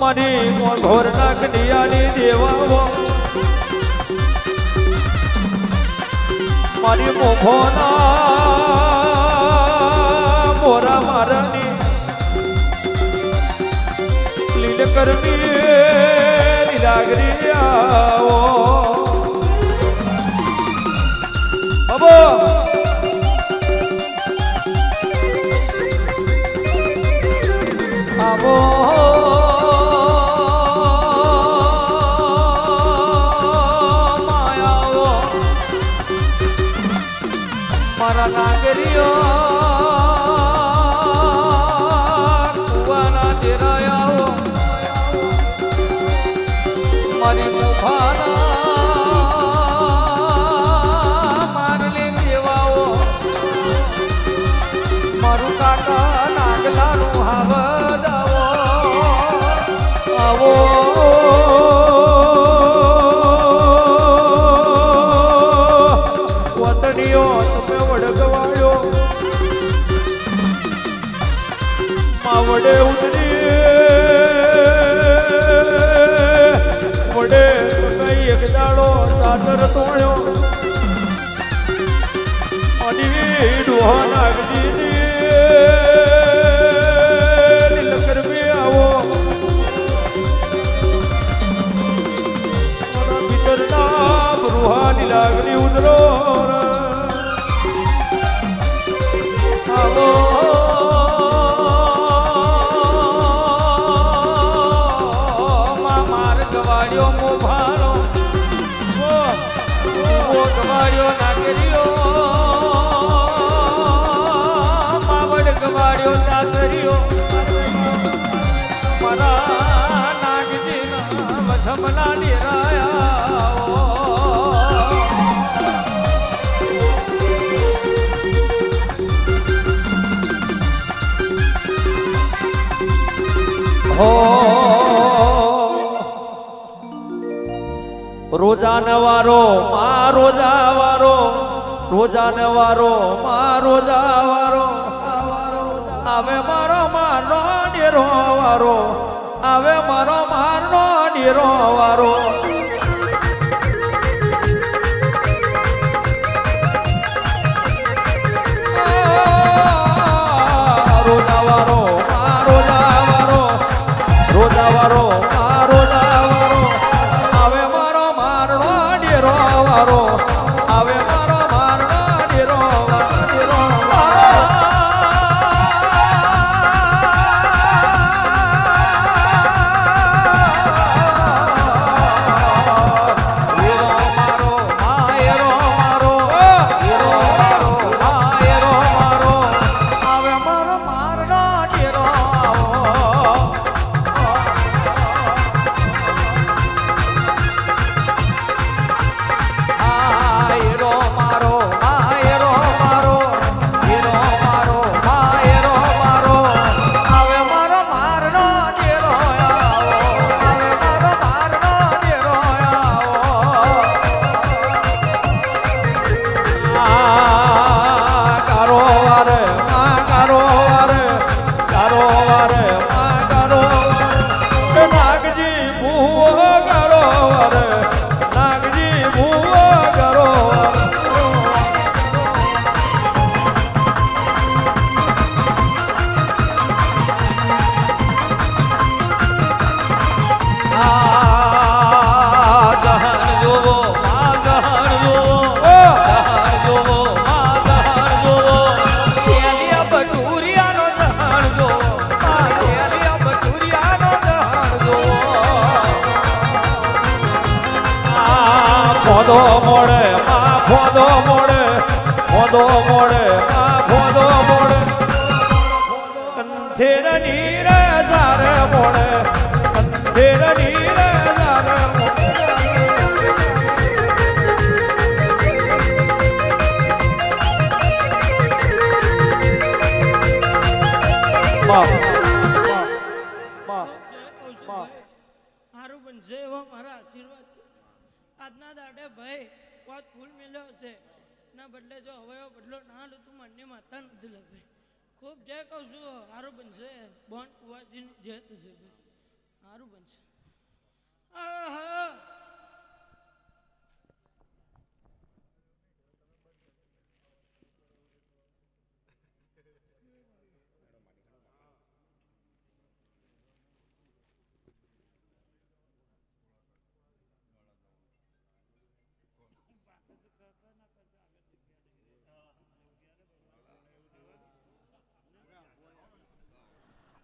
મારી ઘોર નાક દિયાની દેવાવો મારી મોખોના મોરા મારની લીલ કરવી લીલાગરી આવો માયાઓ મારા નાગરીઓ મોની ડોહન આગની લકર બે આવો મારા ભીતરના રૂહાની લાગણી હો. રોજાનવારો મા રોજાવારો રોજાનવારો મા રોજાવારો આવે મારો માનો ડેરો વારો. આવે મારો માનો ડેરો વારો. ભોદો મોડે માં ભોદો મોડે ભોદો મોડે માં ભોદો મોડે અંધેર નીર જાર મોડે અંધેર નીર હારું પણ જય હો મારા આશીર્વાદ આજના દાડે ભાઈ વાત ફૂલ મેળ્યો હશે ના બદલે જો હવાયો બદલો ના લો તું મનની માતા નથી લે ખૂબ જે કહું છું સારું બનશે. બોન કુવાસીનું જે થશે ભાઈ. સારું બનશે. આ હા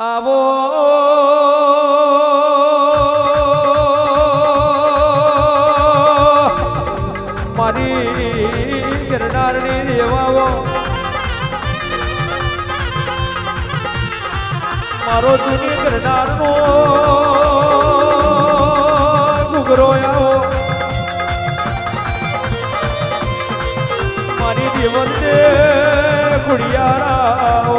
આવો. મારી ગિરનારની દેવાઓ મારો જૂની ગિરનારનો ઘુઘરો આવો. મારી દેવતે ખુડિયારાઓ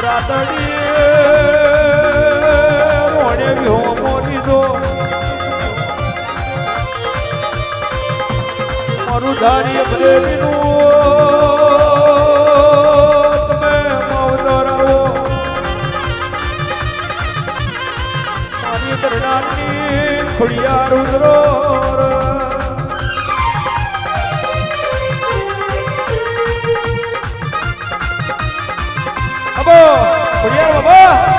રાતડી રોણે વ્યો મોરી દો મારું ધારી અમરેલીનું તમે માવતર આવો મારી કરનારની ખોડિયા રુદ્રો Furiel, amor!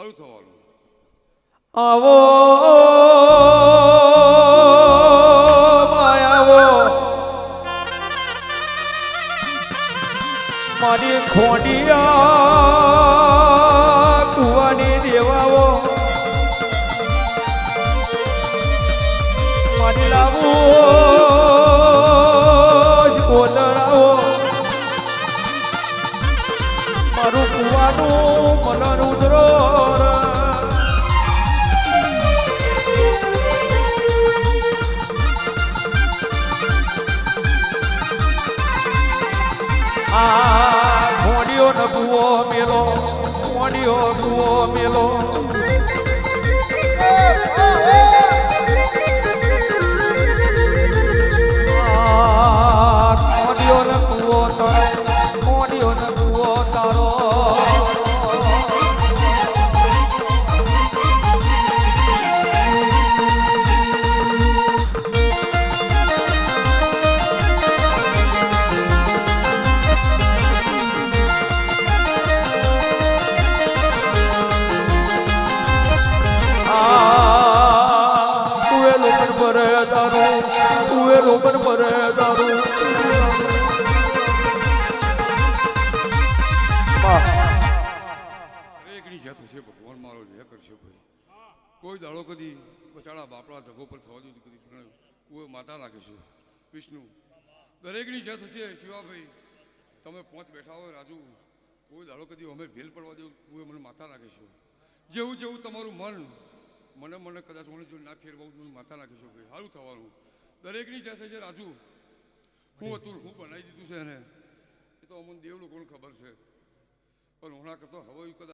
સારું થવાનું આવો માયાવો મારી ખોડિયા કુવાની દેવાઓ મારી લાવો કુવો મારો ભાઈ. કોઈ દાડો કદી બચાડા બાપડા જગો પર થવા દીધું કદી પણ કુએ માતા છે. વિષ્ણુ, દરેકની જથ છે શિવાભાઈ, તમે પહોંચ બેઠા હોય રાજુ, કોઈ દાડો કદી અમે ભેલ પડવા દેવું કુએ મને માતા નાખીશું જેવું જેવું તમારું મન, મને મને કદાચ મને જો ના ફેરવાવું મને માતા નાખીશું ભાઈ. સારું થવાનું. દરેકની જથ છે રાજુ. હું હતું હું બનાવી દીધું છે એને. એ તો અમને દેવ લોકોને ખબર છે. પણ હમણાં કરતો હવે કદાચ